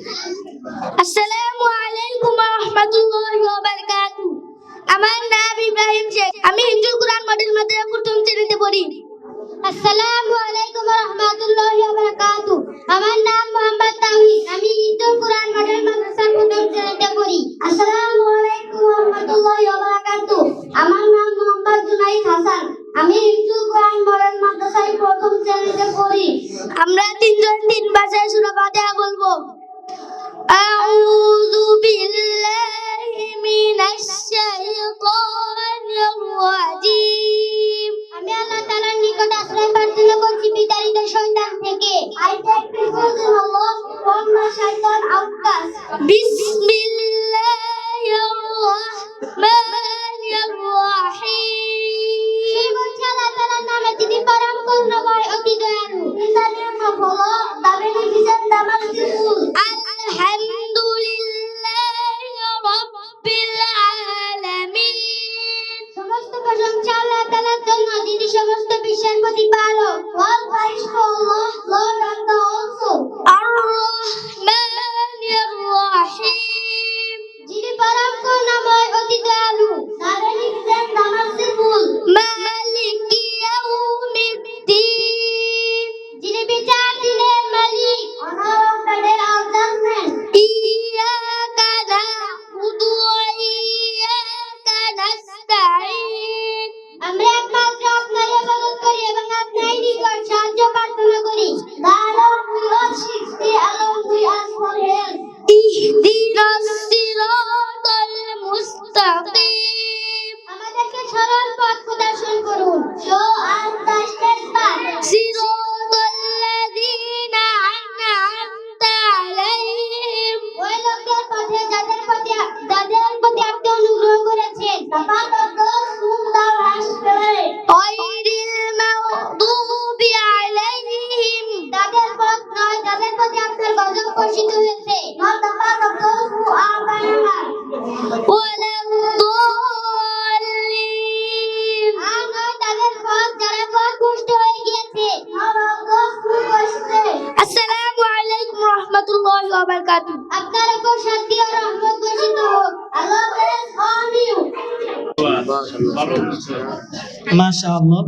আসসালামু আলাইকুম ওয়া রাহমাতুল্লাহি ওয়া বারাকাতুহু আমার নাম ইব্রাহিম শেখ। আমি হিন্দুল কোরআন মডেল মাদ্রাসা প্রথম শ্রেণীতে পড়ি। আসসালামু আলাইকুম ওয়া রাহমাতুল্লাহি ওয়া বারাকাতুহু আমার নাম মোহাম্মদ তাওহীদ আমি হিন্দুল কোরআন মডেল মাদ্রাসা প্রথম শ্রেণীতে পড়ি। আসসালামু আলাইকুম ওয়া রাহমাতুল্লাহি ওয়া বারাকাতুহু আমার নাম মোহাম্মদ জুনাইদ হাসান। আমি হিন্দুল কোরআন মডেল মাদ্রাসায় প্রথম শ্রেণীতে পড়ি। আমরা তিনজন তিন ভাষায় সূরা ফাতিহা বলব। রহিম সে বলছে আল্লাহ তাআলার নামে যিনি পরম সমস্ত প্রশংসা আল্লাহ তাআলার জন্য যিনি সমস্ত বিশ্বের প্রতিপালক আমরা একমাত্র আপনার ইবাদত করি এবং আপনারই নিকট সাহায্য প্রার্থনা করি. ইহদিনাস সিরাতাল মুস্তাকিম। আমাদেরকে সরল পথ প্রদর্শন করুন। রাহমাতুল্লাহি ওয়া বারাকাতুহু আপনার উপর শান্তি ও রহমত বর্ষিত হোক। আল্লাহ bless on you মাশাআল্লাহ।